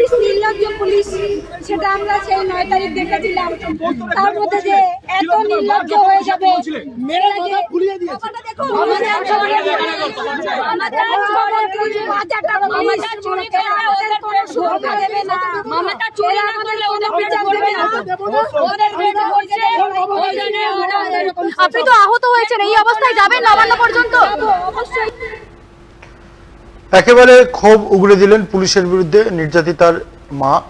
Police নির্লজ্জ police সেটা আমরা সেই নয় তারিখ দেখেছিলাম। তার মধ্যে যে এত নির্লজ্জ হয়ে যাবে মেরে মাথা ফুলিয়ে দিয়েছে। মমতা চুরি না করলে ওদের বিচার দেবে না। ওদের বিচার করছে ওই জন্য আমরা এরকম আপনি তো আহত হয়েছেন এই অবস্থায় যাবেন নবান্ন পর্যন্ত? অবশ্যই একেবারে ক্ষোভ উগড়ে দিলেন পুলিশের বিরুদ্ধে নির্যাতিতার মা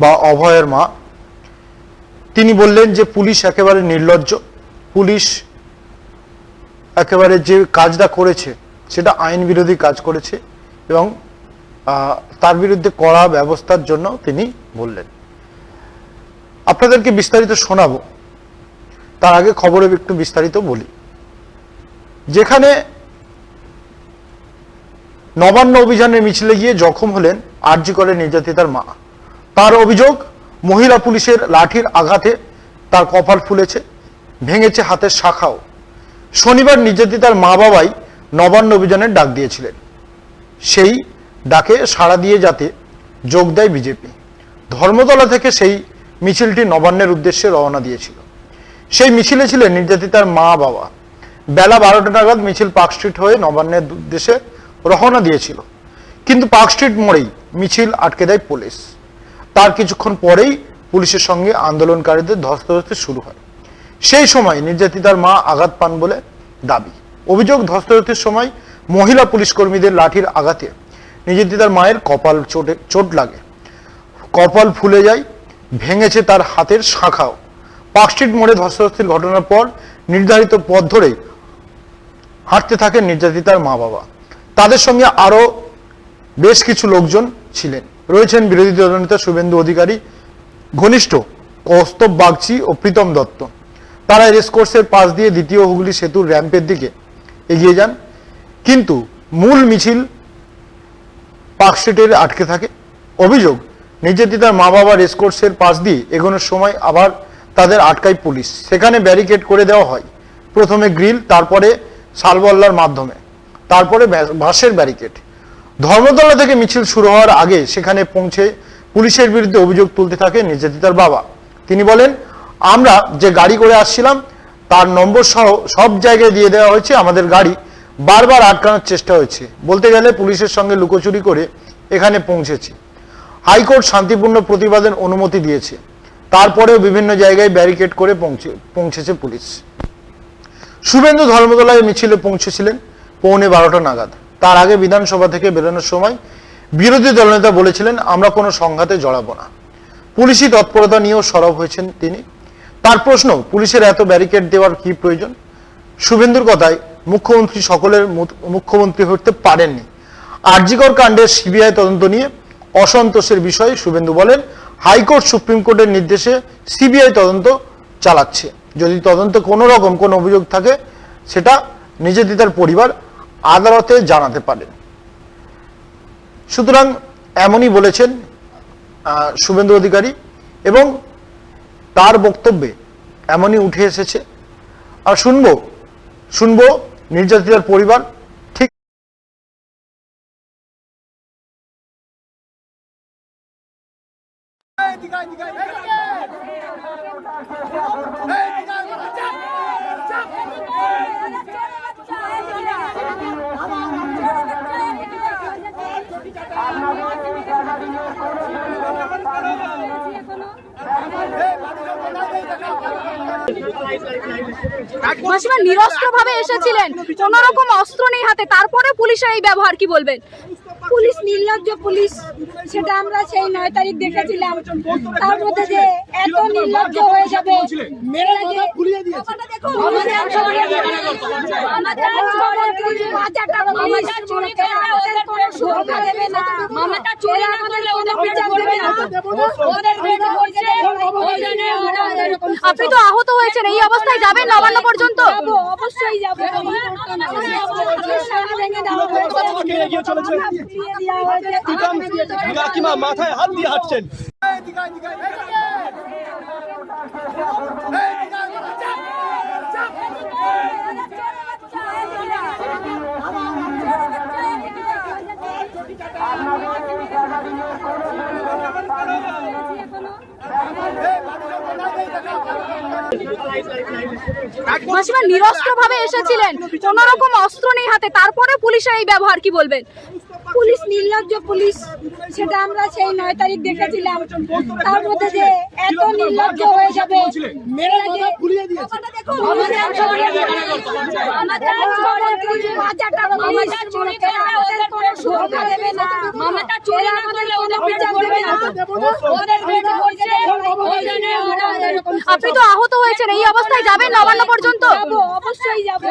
বা অভয়ের মা। তিনি বললেন যে পুলিশ একেবারে নির্লজ্জ। পুলিশ একেবারে যে কাজটা করেছে, সেটা আইন বিরোধী কাজ করেছে এবং তার বিরুদ্ধে কড়া ব্যবস্থার জন্য তিনি বললেন। আপনাদেরকে বিস্তারিত শোনাবো। তার আগে খবরে একটু বিস্তারিত বলি। যেখানে নবান্ন অভিযানের মিছিলে গিয়ে জখম হলেন আরজি করে নির্যাতিতার মা। তার অভিযোগ, মহিলা পুলিশের লাঠির আঘাতে তার কপাল ফুলেছে, ভেঙেছে হাতের শাখাও। শনিবার নির্যাতিতার মা বাবাই নবান্ন অভিযানের ডাক দিয়েছিলেন। সেই ডাকে সাড়া দিয়ে যাতে যোগ দেয় বিজেপি। ধর্মতলা থেকে সেই মিছিলটি নবান্নের উদ্দেশ্যে রওনা দিয়েছিল। সেই মিছিলে ছিলেন নির্যাতিতার মা বাবা। বেলা বারোটা নাগাদ মিছিল পার্ক স্ট্রিট হয়ে নবান্নের উদ্দেশ্যে রওনা দিয়েছিল। কিন্তু পার্ক স্ট্রিট মোড়েই মিছিল আটকে দেয় পুলিশ। তার কিছুক্ষণ পরেই পুলিশের সঙ্গে আন্দোলনকারীদের ধস্তাধস্তি শুরু হয়। সেই সময় নির্যাতিতার মা আঘাত পান বলে দাবি। অভিযোগ ধস্তাধস্তির সময় মহিলা পুলিশ কর্মীদের লাঠির আঘাতে নির্যাতিতার মায়ের কপাল চোটে চোট লাগে। কপাল ফুলে যায়, ভেঙেছে তার হাতের শাখাও। পার্ক স্ট্রিট মোড়ে ধস্তাধস্তির ঘটনার পর নির্ধারিত পথ ধরে হাঁটতে থাকেন নির্যাতিতার মা বাবা তাদের সঙ্গে আরও বেশ কিছু লোকজন ছিলেন। রয়েছেন বিরোধী দলনেতা শুভেন্দু অধিকারী, ঘনিষ্ঠ কৌস্তব বাগচি ও প্রীতম দত্ত। তারা রেসকোর্সের পাশ দিয়ে দ্বিতীয় হুগলি সেতুর র্যাম্পের দিকে এগিয়ে যান। কিন্তু মূল মিছিল পার্ক আটকে থাকে। অভিযোগ নির্যাতিতার মা বাবা রেসকোর্সের পাশ দিয়ে এগোনোর সময় আবার তাদের আটকায় পুলিশ। সেখানে ব্যারিকেড করে দেওয়া হয়। প্রথমে গ্রিল তারপরে শালবল্লার মাধ্যমে। তারপরে বাঁশের ব্যারিকেড। ধর্মতলা থেকে মিছিল শুরু হওয়ার আগে সেখানে পৌঁছে পুলিশের বিরুদ্ধে অভিযোগ তুলতে থাকে নির্যাতিতার বাবা। তিনি বলেন, আমরা যে গাড়ি করে আসছিলাম, তার নম্বর সহ সব জায়গায় দিয়ে দেওয়া হয়েছে। আমাদের গাড়ি বারবার আটকানোর চেষ্টা হয়েছে। বলতে গেলে পুলিশের সঙ্গে লুকোচুরি করে এখানে পৌঁছেছি। হাইকোর্ট শান্তিপূর্ণ প্রতিবাদের অনুমতি দিয়েছে। তারপরেও বিভিন্ন জায়গায় ব্যারিকেড করে পৌঁছে পৌঁছেছে পুলিশ। শুভেন্দু ধর্মতলায় মিছিলে পৌঁছেছিলেন। পৌনে বারোটা নাগাদ। তার আগে বিধানসভা থেকে বেরোনোর সময় বিরোধী দলনেতা বলেছিলেন, আমরা কোনো সংঘাতে জড়াবো না। পুলিশি তৎপরতা নিয়েও সরব হয়েছেন তিনি। তার প্রশ্ন, পুলিশের এত ব্যারিকেড দেওয়ার কি প্রয়োজন? শুভেন্দুর কথায়, মুখ্যমন্ত্রী সকলের মুখ্যমন্ত্রী হতে পারেননি। আরজিকর কাণ্ডের সিবিআই তদন্ত নিয়ে অসন্তোষের বিষয়ে শুভেন্দু বলেন, হাইকোর্ট সুপ্রিম কোর্টের নির্দেশে সিবিআই তদন্ত চালাচ্ছে। যদি তদন্তে কোনো রকম কোনো অভিযোগ থাকে, সেটা নির্যাতিতার পরিবার আদালতে জানাতে পারেন সুতরাং এমনই বলেছেন শুভেন্দু অধিকারী এবং তার বক্তব্যে এমনই উঠে এসেছে। আর শুনব শুনব নির্যাতিতার পরিবার ঠিক মাসিমা নিরস্ত্র ভাবে এসেছিলেন। কোন রকম অস্ত্র নেই হাতে তারপরে পুলিশের এই ব্যবহার কি বলবেন? পুলিশ নির্লজ্জ পুলিশ সেটা আমরা সেই নয় তারিখ দেখেছিলাম। তার মধ্যে যে এত নির্লজ্জ হয়ে যাবে আপনি তো আহত হয়েছেন এই অবস্থায় যাবেন নবান্ন পর্যন্ত? অবশ্যই যাব মাথায় হাত দিয়ে হাঁটছেন। মাসিমা নিরস্ত্র ভাবে এসেছিলেন। কোন রকম অস্ত্র নেই হাতে তারপরে পুলিশের এই ব্যবহার কি বলবেন? পুলিশ নির্লজ্জ পুলিশ সেটা আমরা সেই নয় তারিখ দেখেছিলাম। তার মধ্যে যে এত নির্লজ্জ হয়ে যাবে দিয়েছে আপনি তো আহত হয়েছেন এই অবস্থায় যাবেন নবান্ন পর্যন্ত? যাব অবশ্যই যাব।